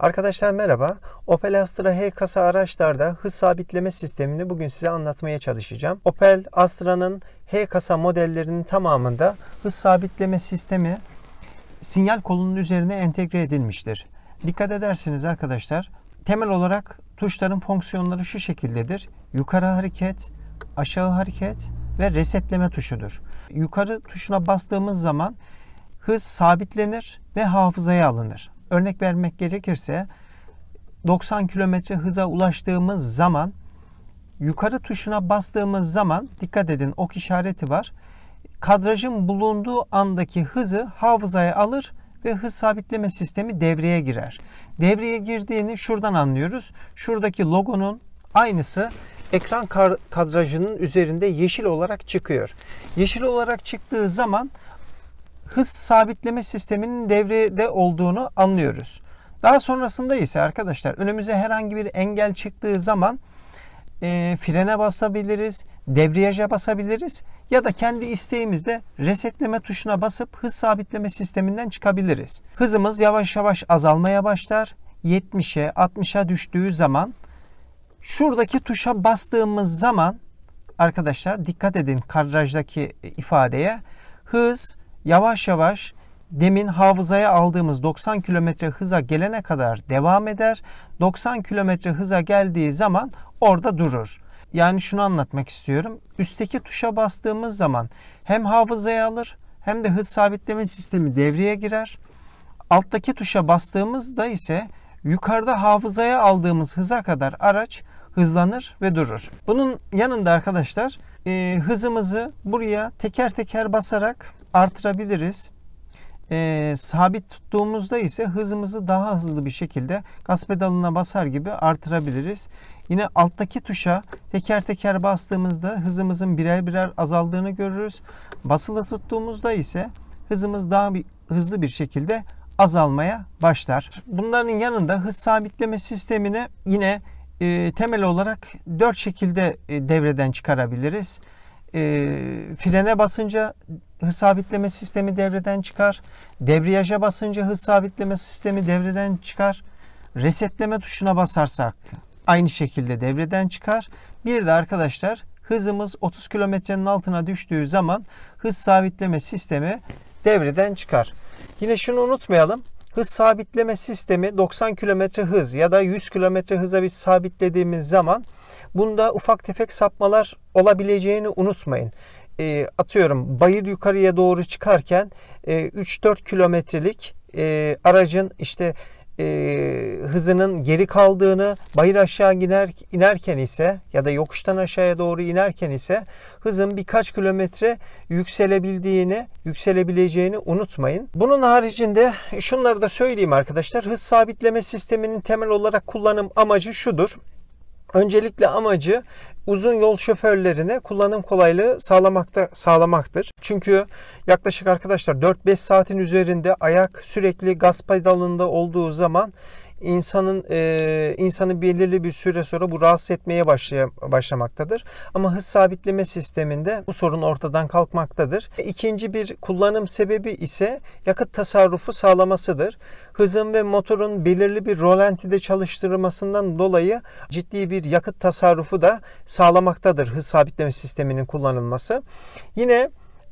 Arkadaşlar merhaba. Opel Astra H kasa araçlarda hız sabitleme sistemini bugün size anlatmaya çalışacağım. Opel Astra'nın H kasa modellerinin tamamında hız sabitleme sistemi sinyal kolunun üzerine entegre edilmiştir. Dikkat ederseniz arkadaşlar temel olarak tuşların fonksiyonları şu şekildedir. Yukarı hareket, aşağı hareket ve resetleme tuşudur. Yukarı tuşuna bastığımız zaman hız sabitlenir ve hafızaya alınır. Örnek vermek gerekirse 90 km hıza ulaştığımız zaman yukarı tuşuna bastığımız zaman dikkat edin ok işareti var. Kadrajın bulunduğu andaki hızı hafızaya alır ve hız sabitleme sistemi devreye girer. Devreye girdiğini şuradan anlıyoruz. Şuradaki logonun aynısı ekran kadrajının üzerinde yeşil olarak çıkıyor. Yeşil olarak çıktığı zaman hız sabitleme sisteminin devrede olduğunu anlıyoruz. Daha sonrasında ise arkadaşlar önümüze herhangi bir engel çıktığı zaman e, frene basabiliriz, debriyaja basabiliriz ya da kendi isteğimizle resetleme tuşuna basıp hız sabitleme sisteminden çıkabiliriz. Hızımız yavaş yavaş azalmaya başlar. 70'e 60'a düştüğü zaman şuradaki tuşa bastığımız zaman arkadaşlar dikkat edin kadrajdaki ifadeye hız yavaş yavaş demin hafızaya aldığımız 90 km hıza gelene kadar devam eder. 90 km hıza geldiği zaman orada durur. Yani şunu anlatmak istiyorum. Üstteki tuşa bastığımız zaman hem hafızaya alır hem de hız sabitleme sistemi devreye girer. Alttaki tuşa bastığımızda ise yukarıda hafızaya aldığımız hıza kadar araç hızlanır ve durur. Bunun yanında arkadaşlar e, hızımızı buraya teker teker basarak artırabiliriz. E, sabit tuttuğumuzda ise hızımızı daha hızlı bir şekilde gaz pedalına basar gibi artırabiliriz. Yine alttaki tuşa teker teker bastığımızda hızımızın birer birer azaldığını görürüz. Basılı tuttuğumuzda ise hızımız daha bir, hızlı bir şekilde azalmaya başlar. Bunların yanında hız sabitleme sistemini yine e, temel olarak dört şekilde e, devreden çıkarabiliriz. E, frene basınca hız sabitleme sistemi devreden çıkar. Debriyaja basınca hız sabitleme sistemi devreden çıkar. Resetleme tuşuna basarsak aynı şekilde devreden çıkar. Bir de arkadaşlar hızımız 30 kilometrenin altına düştüğü zaman hız sabitleme sistemi devreden çıkar. Yine şunu unutmayalım. Hız sabitleme sistemi 90 km hız ya da 100 km hıza biz sabitlediğimiz zaman bunda ufak tefek sapmalar olabileceğini unutmayın. E, atıyorum bayır yukarıya doğru çıkarken e, 3-4 kilometrelik e, aracın işte e, hızının geri kaldığını, bayır aşağı iner, inerken ise ya da yokuştan aşağıya doğru inerken ise hızın birkaç kilometre yükselebildiğini, yükselebileceğini unutmayın. Bunun haricinde şunları da söyleyeyim arkadaşlar. Hız sabitleme sisteminin temel olarak kullanım amacı şudur. Öncelikle amacı uzun yol şoförlerine kullanım kolaylığı sağlamakta sağlamaktır. Çünkü yaklaşık arkadaşlar 4-5 saatin üzerinde ayak sürekli gaz pedalında olduğu zaman insanın e, insanı belirli bir süre sonra bu rahatsız etmeye başlay başlamaktadır. Ama hız sabitleme sisteminde bu sorun ortadan kalkmaktadır. İkinci bir kullanım sebebi ise yakıt tasarrufu sağlamasıdır. Hızın ve motorun belirli bir rolantide çalıştırılmasından dolayı ciddi bir yakıt tasarrufu da sağlamaktadır hız sabitleme sisteminin kullanılması. Yine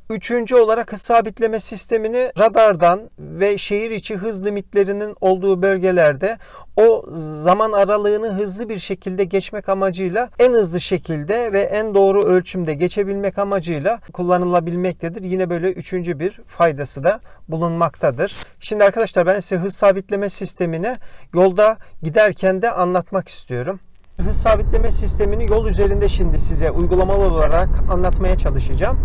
Üçüncü olarak hız sabitleme sistemini radardan ve şehir içi hız limitlerinin olduğu bölgelerde o zaman aralığını hızlı bir şekilde geçmek amacıyla en hızlı şekilde ve en doğru ölçümde geçebilmek amacıyla kullanılabilmektedir. Yine böyle üçüncü bir faydası da bulunmaktadır. Şimdi arkadaşlar ben size hız sabitleme sistemini yolda giderken de anlatmak istiyorum hız sabitleme sistemini yol üzerinde şimdi size uygulamalı olarak anlatmaya çalışacağım.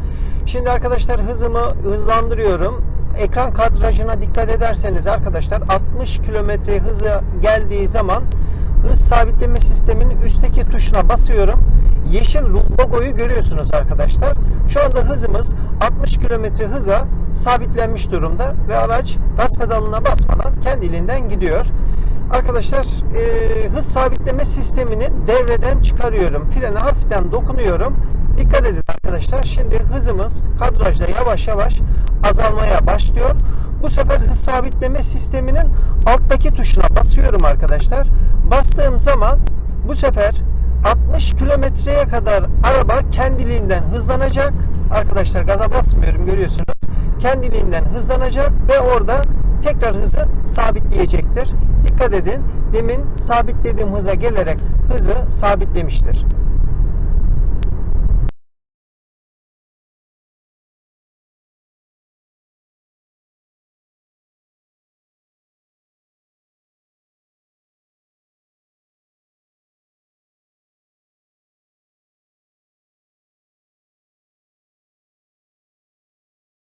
Şimdi arkadaşlar hızımı hızlandırıyorum. Ekran kadrajına dikkat ederseniz arkadaşlar 60 km hıza geldiği zaman hız sabitleme sisteminin üstteki tuşuna basıyorum. Yeşil logoyu görüyorsunuz arkadaşlar. Şu anda hızımız 60 km hıza sabitlenmiş durumda ve araç gaz pedalına basmadan kendiliğinden gidiyor. Arkadaşlar e, hız sabitleme sistemini devreden çıkarıyorum. Frene hafiften dokunuyorum. Dikkat edin arkadaşlar. Şimdi hızımız kadrajda yavaş yavaş azalmaya başlıyor. Bu sefer hız sabitleme sisteminin alttaki tuşuna basıyorum arkadaşlar. Bastığım zaman bu sefer 60 kilometreye kadar araba kendiliğinden hızlanacak. Arkadaşlar gaza basmıyorum görüyorsunuz. Kendiliğinden hızlanacak ve orada tekrar hızı sabitleyecektir. Dikkat edin. Demin sabitlediğim hıza gelerek hızı sabitlemiştir.